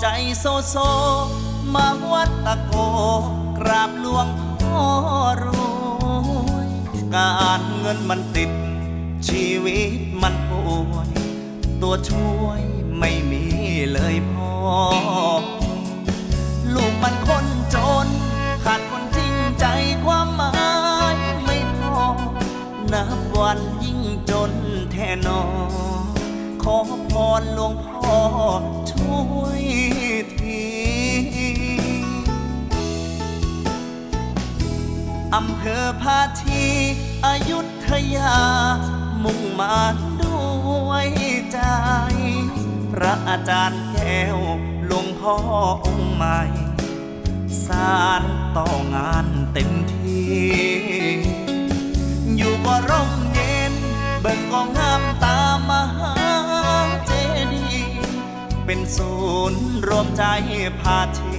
ใจโซโซ มาวัดตะโก กราบหลวงพ่อรวยการเงินมันติด ชีวิตมันป่วย ตัวช่วยไม่มีเลยพ่อ ลูกมันคนจน ขาดคนจริงใจความหมายไม่พอ นับวันยิ่งจนแท่นอ ขอพรหลวงพ่อ ช่วยทีอำเภอพาทีอายุทยา มุ่งมาด้วยใจ พระอาจารย์แก้วหลวงพ่อองค์ใหม่ สารต่องานเต็มที่ เป็นศูนย์รวมใจพาที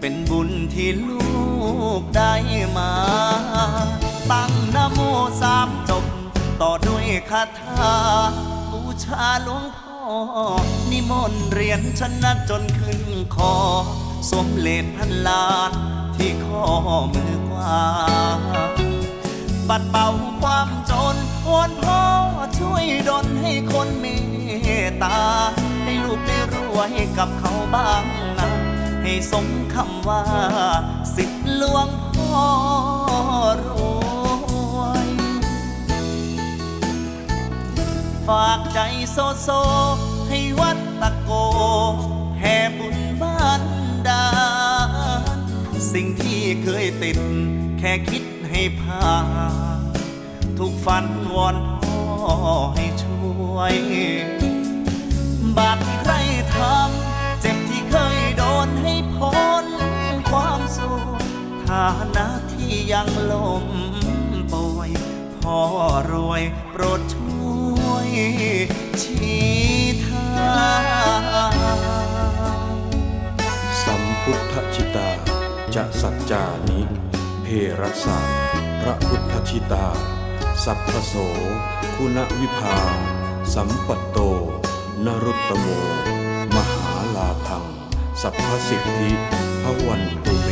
เป็นบุญที่ลูกได้มา ตั้งนโมสามจบ ต่อด้วยคาถาบูชาหลวงพ่อ นิมนต์เรียนชนะจนขึ้นคอ สมเลนพันล้านที่ข้อมือกว่าปัดเป่าความจนวอนพ่อช่วยดลให้คนเมตตา ให้ลูกได้รวยกับเขาบ้างนะ ให้สมคำว่า สิทธิหลวงพ่อรวยฝากใจโซโซ ให้วัดตะโก แห่บุญบ้านดา สิ่งที่เคยติด แค่คิดให้ผ่านทุกฝันวอนพ่อให้ช่วย บาปที่ใครทำ เจ็บที่เคยโดนให้พ้นความสุขฐานะที่ยังลมป่วยพ่อรวยโปรดช่วยชี้ทางสัมพุทธชิตา จะสัจจานิ เพรัสสะพระพุทธชิตา สัพพโส คุณวิภา สัมปัตโต นรุตตโม มหาลาพัง สัพพสิทธิพวันตุเม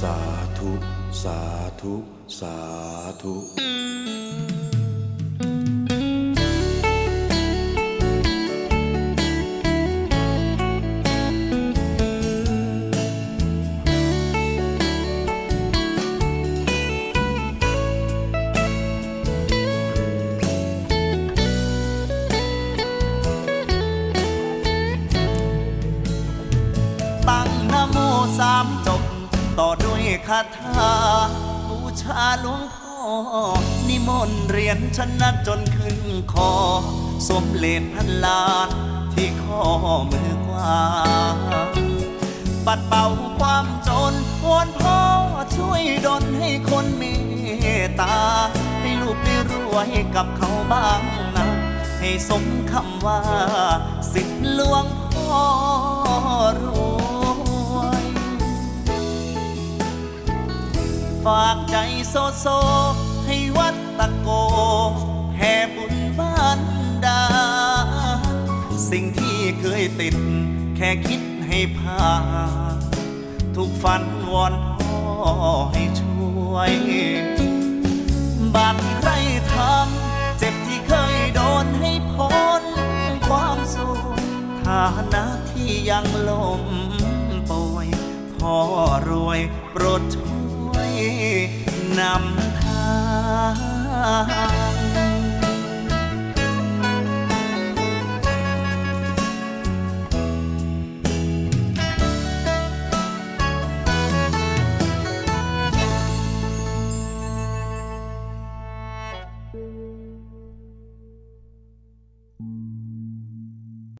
สาธุ สาธุ สาธุามจบ ต่อด้วยคาถาบูชาหลวงพ่อ นิมนต์เรียนชนะจนขึ้นคอสมเลนพันล้านที่ข้อมือกวาปัดเป่าความจนวอนพ่อช่วยดลให้คนเมตตา ให้ลูกได้รวยกับเขาบ้างนะให้สมคำว่า สิทธิหลวงพ่อรู้ ฝากใจโซโซ ให้วัดตะโก แห่บุญบ้านดา สิ่งที่เคยติด แค่คิดให้ผ่านทุกฝันวอนพ่อให้ช่วย บาปที่ใครทำ เจ็บที่เคยโดนให้พ้นความสุขฐานะที่ยังลมป่วยพ่อรวยโปรดช่วย นำทาง